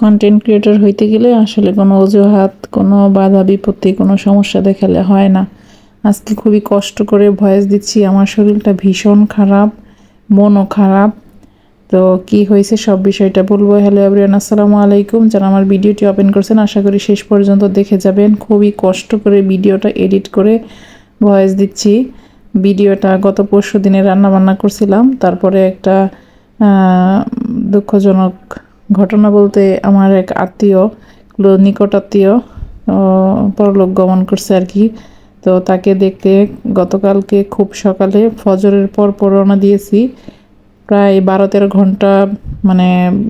Content creator হইতে গেলে আসলে কোনো অজুহাত, কোনো বাধা বিপত্তি, কোনো সমস্যা দেখালে হয় না। আজকে খুবই কষ্ট করে ভয়েস দিচ্ছি, আমার শরীরটা ভীষণ খারাপ, মনও খারাপ। তো কি হয়েছে সব বিষয়টা বলব। হ্যালো এভরিওয়ান আসসালামু আলাইকুম। যারা আমার ভিডিওটি ওপেন করছেন, আশা করি শেষ পর্যন্ত দেখে যাবেন। খুবই কষ্ট করে ভিডিওটা এডিট করে ভয়েস দিচ্ছি। ভিডিওটা গত পরশু দিনে রান্না বান্না করছিলাম, তারপরে একটা দুঃখজনক ঘটনা বলতে আমার এক আত্মীয় নিকট আত্মীয় পরলোক গমন করছে আর কি। তো তাকে দেখতে গতকালকে খুব সকালে ফজরের পর পর রওনা দিয়েছি। প্রায় বারো তেরো ঘণ্টা মানে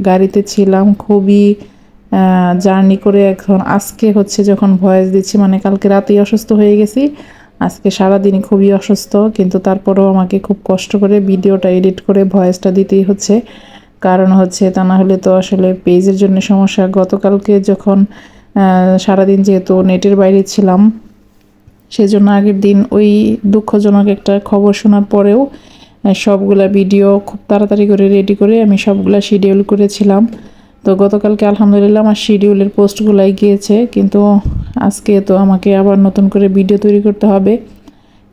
গাড়িতে ছিলাম, খুবই জার্নি করে এখন আজকে হচ্ছে যখন ভয়েস দিচ্ছি মানে কালকে রাতেই অসুস্থ হয়ে গেছি। আজকে সারাদিনই খুবই অসুস্থ, কিন্তু তারপরেও আমাকে খুব কষ্ট করে ভিডিওটা এডিট করে ভয়েসটা দিতেই হচ্ছে। কারণ হচ্ছে তা না হলে তো আসলে পেজের জন্য সমস্যা। গতকালকে যখন সারাদিন যেহেতু নেটের বাইরে ছিলাম, সেজন্য আগের দিন ওই দুঃখজনক একটা খবর শোনার পরেও সবগুলা ভিডিও খুব তাড়াতাড়ি করে রেডি করে আমি সবগুলা শিডিউল করেছিলাম। তো গতকালকে আলহামদুলিল্লাহ আমার শিডিউলের পোস্টগুলাই গিয়েছে, কিন্তু আজকে তো আমাকে আবার নতুন করে ভিডিও তৈরি করতে হবে।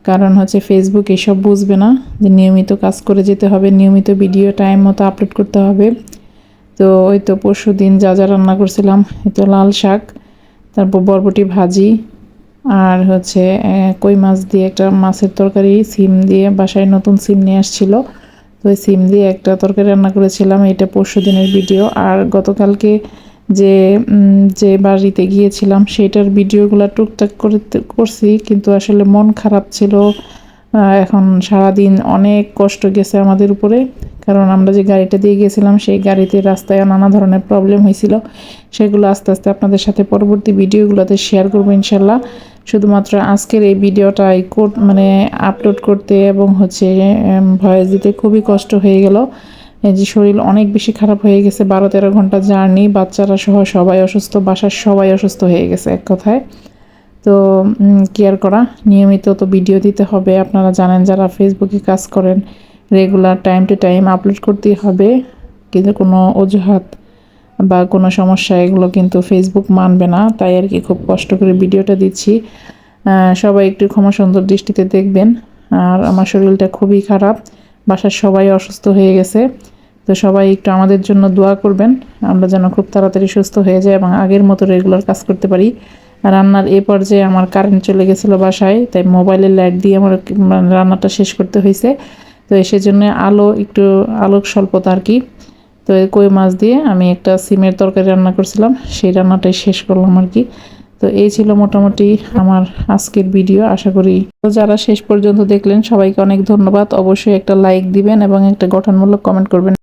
কারণ হচ্ছে ফেসবুক এসব বুঝবে না যে নিয়মিত কাজ করে যেতে হবে, নিয়মিত ভিডিও টাইম মতো আপলোড করতে হবে। তো ওই তো পরশু দিন যা যা রান্না করছিলাম, এই তো লাল শাক, তারপর বরবটি ভাজি আর হচ্ছে কই মাছ দিয়ে একটা মাছের তরকারি, সিম দিয়ে বাসায় নতুন সিম নিয়ে আসছিল। তো ওই সিম দিয়ে একটা তরকারি রান্না করেছিলাম, এটা পরশু দিনের ভিডিও আর গতকালকে যে যে বাড়িতে গিয়েছিলাম সেটার ভিডিওগুলো টুকটাক করে করছি, কিন্তু আসলে মন খারাপ ছিল। এখন সারাদিন অনেক কষ্ট গেছে আমাদের উপরে, কারণ আমরা যে গাড়িটা দিয়ে গিয়েছিলাম সেই গাড়িতে রাস্তায় নানা ধরনের প্রবলেম হয়েছিল। সেগুলো আস্তে আস্তে আপনাদের সাথে পরবর্তী ভিডিওগুলোতে শেয়ার করব ইনশাল্লাহ। শুধুমাত্র আজকের এই ভিডিওটাই মানে আপলোড করতে এবং হচ্ছে ভয়েস দিতে খুবই কষ্ট হয়ে গেল। যে শরীর অনেক বেশি খারাপ হয়ে গেছে বারো তেরো ঘণ্টা জার্নি, বাচ্চারা সহ সবাই অসুস্থ, বাসার সবাই অসুস্থ হয়ে গেছে এক কথায়। তো কেয়ার করা? নিয়মিত তো ভিডিও দিতে হবে। আপনারা জানেন যারা ফেসবুকে কাজ করেন, regular time to time upload করতেই হবে। কিন্তু কোনো অজুহাত বা কোনো সমস্যা, এগুলো কিন্তু ফেসবুক মানবে না। তাই আর কি খুব কষ্ট করে ভিডিওটা দিচ্ছি। সবাই একটু ক্ষমা সুন্দর দৃষ্টিতে দেখবেন। আর আমার শরীরটা খুবই খারাপ। বাসার সবাই অসুস্থ হয়ে গেছে। তো সবাই একটু আমাদের জন্য দোয়া করবেন। আমরা যেন খুব তাড়াতাড়ি সুস্থ হয়ে যাই এবং আগের মতো রেগুলার কাজ করতে পারি। রান্নার এ পর্যায়ে আমার কারেন্ট চলে গেছিল বাসায়, তাই মোবাইলের লাইট দিয়ে আমার মানে রান্নাটা শেষ করতে হয়েছে তো সেজন্য আলো একটু, আলোক স্বল্পতা আর কি। তো কই মাছ দিয়ে আমি একটা সিমের তরকারি রান্না করছিলাম, সেই রান্নাটাই শেষ করলাম আর কি। তো এই ছিল মোটামুটি আমার আজকের ভিডিও। আশা করি তো যারা শেষ পর্যন্ত দেখলেন, সবাইকে অনেক ধন্যবাদ। অবশ্যই একটা লাইক দিবেন এবং একটা গঠনমূলক কমেন্ট করবেন।